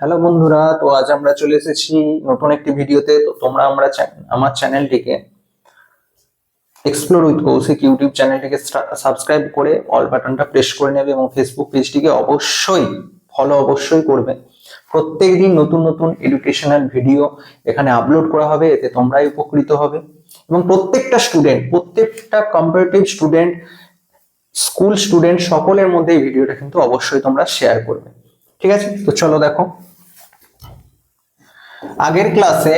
Hello বন্ধুরা, তো আজ আমরা চলে এসেছি নতুন একটি ভিডিওতে। তো তোমরা আমরা আমার চ্যানেলটিকে এক্সপ্লোর উইথ কৌশিক ইউটিউব চ্যানেলটিকে সাবস্ক্রাইব করে অল বাটনটা প্রেস করে নেবে এবং ফেসবুক পেজটিকে অবশ্যই ফলো অবশ্যই করবে। প্রত্যেকদিন নতুন নতুন এডুকেশনাল ভিডিও এখানে আপলোড করা হবে, এতে তোমরাই উপকৃত হবে। এবং প্রত্যেকটা স্টুডেন্ট প্রত্যেকটা কম্পারেটিভ স্টুডেন্ট স্কুল স্টুডেন্ট সকলের মধ্যে এই ভিডিওটা কিন্তু অবশ্যই তোমরা শেয়ার করবে। ঠিক আছে? তো চলো দেখো। আগের ক্লাসে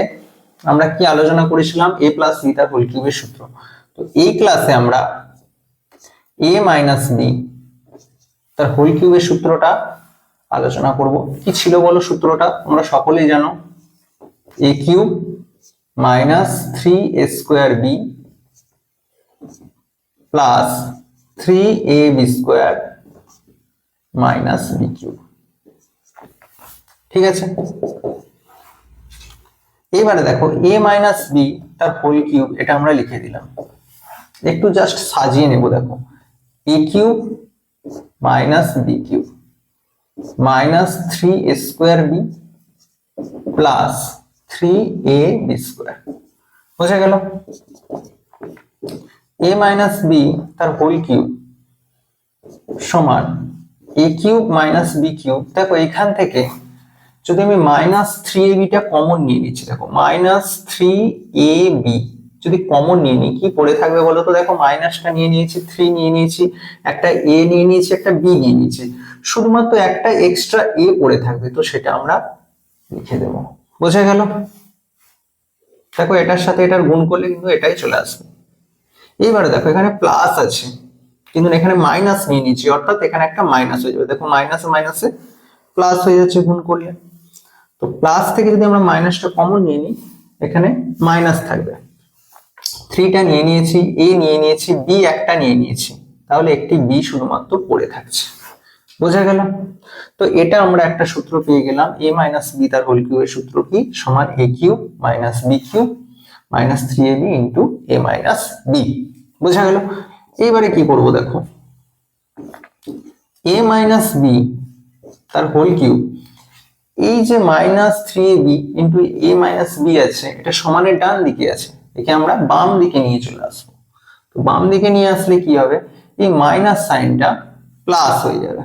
আমরা কি আলোচনা করেছিলাম? এ প্লাস বি তার হোল কিউবের সূত্র। তো এই ক্লাসে আমরা এ মাইনাস বি তার হোল কিউবের সূত্রটা আলোচনা করব। কি ছিল বলো সূত্রটা? তোমরা সকলেই জানো। A cube minus three A square B plus three A B square minus B cube ঠিক আছে? এবারে দেখো এ মাইনাস বি তার হোল কিউব এটা আমরা লিখে দিলাম। একটু জাস্ট সাজিয়ে নেব, দেখো। A cube minus B cube minus three A square B plus three A B square বোঝা গেল? এ মাইনাস বি তার হোল কিউব সমান A cube minus B cube দেখো, এখান থেকে যদি আমি মাইনাস থ্রি এ বিটা কমন নিয়ে নিচ্ছি, দেখো মাইনাস থ্রি এ বি যদি কমন নিয়ে নিই, কি পড়ে থাকবে বলো তো? দেখো মাইনাসটা নিয়ে নিয়েছি থ্রি নিয়ে নিয়েছি, একটা এ নিয়ে নিয়েছি, একটা বি নিয়ে নিয়েছি। শুধুমাত্র একটা এক্সট্রা এ পড়ে থাকবে, তো সেটা আমরা লিখে দেবো। বোঝা গেল? দেখো, এটার সাথে এটার গুণ করলে কিন্তু এটাই চলে আসবে। এইবারে দেখো, এখানে প্লাস আছে, কিন্তু এখানে মাইনাস নিয়ে নিয়েছি অর্থাৎ এখানে একটা মাইনাস হয়ে যাবে। দেখো মাইনাস মাইনাসে প্লাস হয়ে যাচ্ছে, গুণ করলে। তো প্লাস থেকে যদি আমরা মাইনাসটা কমন নিয়ে নিই, এখানে মাইনাস থাকবে। থ্রিটা নিয়ে নিয়েছি এ নিয়ে নিয়েছি বি একটা নিয়ে নিয়েছি, তাহলে একটি বি শুধুমাত্র পড়ে থাকছে। বোঝা গেল? তো এটা আমরা একটা সূত্র পেয়ে গেলাম এ মাইনাস বি তার হোল কিউ এর সূত্র কি? সমান A cube minus B cube minus three A B into A minus B বোঝা গেল? এইবারে কি করব দেখো? এ মাইনাস বি তার হোল কিউব এই যে minus three A B into A minus B আছে, এটা সমানের ডান দিকে আছে, একে আমরা বাম দিকে নিয়ে চলে আসব। তো বাম দিকে নিয়ে আসলে কি হবে? এই মাইনাস সাইনটা প্লাস হয়ে যাবে।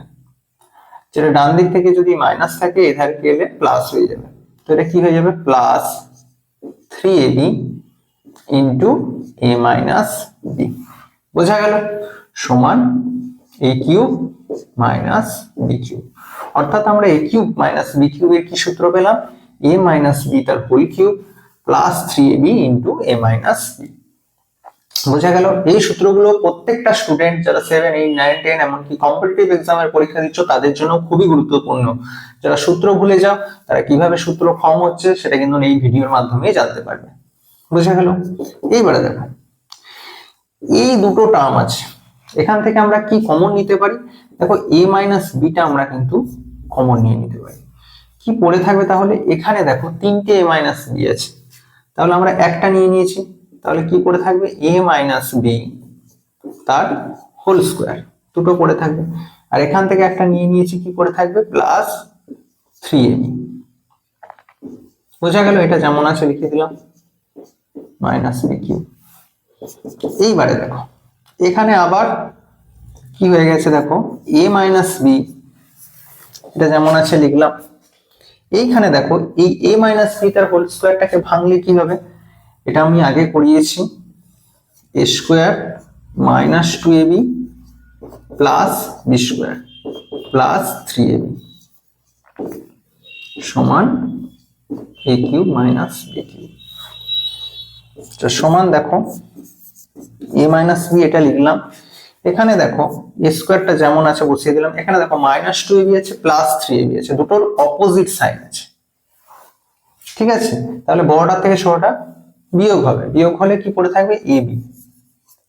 যেটা ডান দিক থেকে যদি মাইনাস থাকে এধারে গেলে প্লাস হয়ে যাবে। তো এটা কি হয়ে যাবে? Plus three A B into A minus B বোঝা গেল? সমান A cube minus B cube. অর্থাৎ আমরা এ কিউব মাইনাস বি কিউবের কি সূত্র পেলাম? এ মাইনাস বি তার whole cube plus three A B into A minus B বোঝা গেল, এই সূত্রগুলো প্রত্যেকটা স্টুডেন্ট যারা সেভেন এইট নাইন টেন এমনকি কম্পিটিটিভ এক্সামের পরীক্ষা দিচ্ছ, তাদের জন্য খুবই গুরুত্বপূর্ণ। যারা সূত্র ভুলে যাও, তারা কীভাবে সূত্র ফর্ম হচ্ছে, সেটা কিন্তু এই ভিডিওর মাধ্যমে জানতে পারবে। বোঝা গেল? এইবারে দেখো, এই দুটো টার্ম আছে। এখান থেকে আমরা কি কমন নিতে পারি? দেখো এ মাইনাস বিটা আমরা কিন্তু কমন নিয়ে নিতে পারি। কি পড়ে থাকবে তাহলে? এখানে দেখো, তিনটে এ মাইনাস বি আছে। তাহলে আমরা একটা নিয়ে নিয়েছি। তাহলে কি পড়ে থাকবে? এ মাইনাস বি তার হোল স্কোয়ার দুটো পড়ে থাকবে। আর এখান থেকে একটা নিয়ে নিয়েছি, কি পড়ে থাকবে? প্লাস থ্রি এ বোঝা গেল, এটা যেমন আছে লিখে দিলাম। মাইনাস বি কিউ এইবারে দেখো এখানে আবার কি হয়ে গেছে দেখো? এ মাইনাস বি এটা যেমন আছে লিখলাম। এইখানে দেখো, এই এ মাইনাস বি তার হোল স্কোয়ারটাকে ভাঙলে কি হবে? এটা আমি আগে করিয়েছি। A square minus two A B plus B square plus three A B সমান A cube minus B cube সমান দেখো এ মাইনাস বি এটা লিখলাম। এখানে দেখো এ স্কোয়ারটা যেমন আছে বসিয়ে দিলাম। এখানে দেখো মাইনাস টু এবি আছে প্লাস থ্রি এবি আছে। দুটোর অপোজিট সাইন আছে। ঠিক আছে? তাহলে বড়টা থেকে ছোটটা বিয়োগ হবে। বিয়োগ হলে কি পড়ে থাকবে? এ বি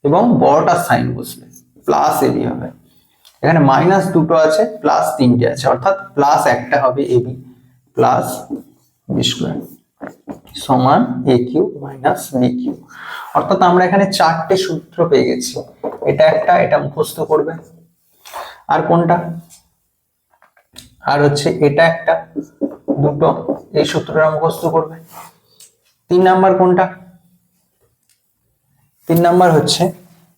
এবং বড়টার সাইন বসবে। প্লাস এ বি হবে। এখানে মাইনাস দুটো আছে প্লাস তিনটে আছে। অর্থাৎ প্লাস একটা হবে A B plus B square সমান A cube minus B cube অর্থাৎ আমরা এখানে চারটে সূত্র পেয়ে গেছি। এটা একটা, এটা মুখস্থ করবে। আর কোনটা? আর হচ্ছে এটা একটা, দুটো, এই সূত্রটা মুখস্থ করবে। তিন নাম্বার কোনটা? তিন নাম্বার হচ্ছে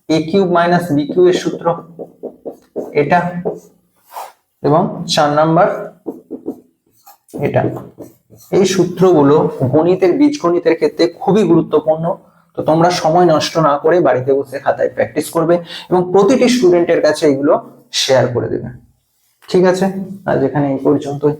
A cube minus B cube এর সূত্র। এটা এবং চার নাম্বার এটা। এই সূত্রগুলো গণিতের, বীজগণিতের ক্ষেত্রে খুবই গুরুত্বপূর্ণ। তো তোমরা সময় নষ্ট না করে বাড়িতে বসে খাতায় প্র্যাকটিস করবে এবং প্রতিটি স্টুডেন্টের কাছে এগুলো শেয়ার করে দেবে। ঠিক আছে? আজ এখানে এই পর্যন্তই।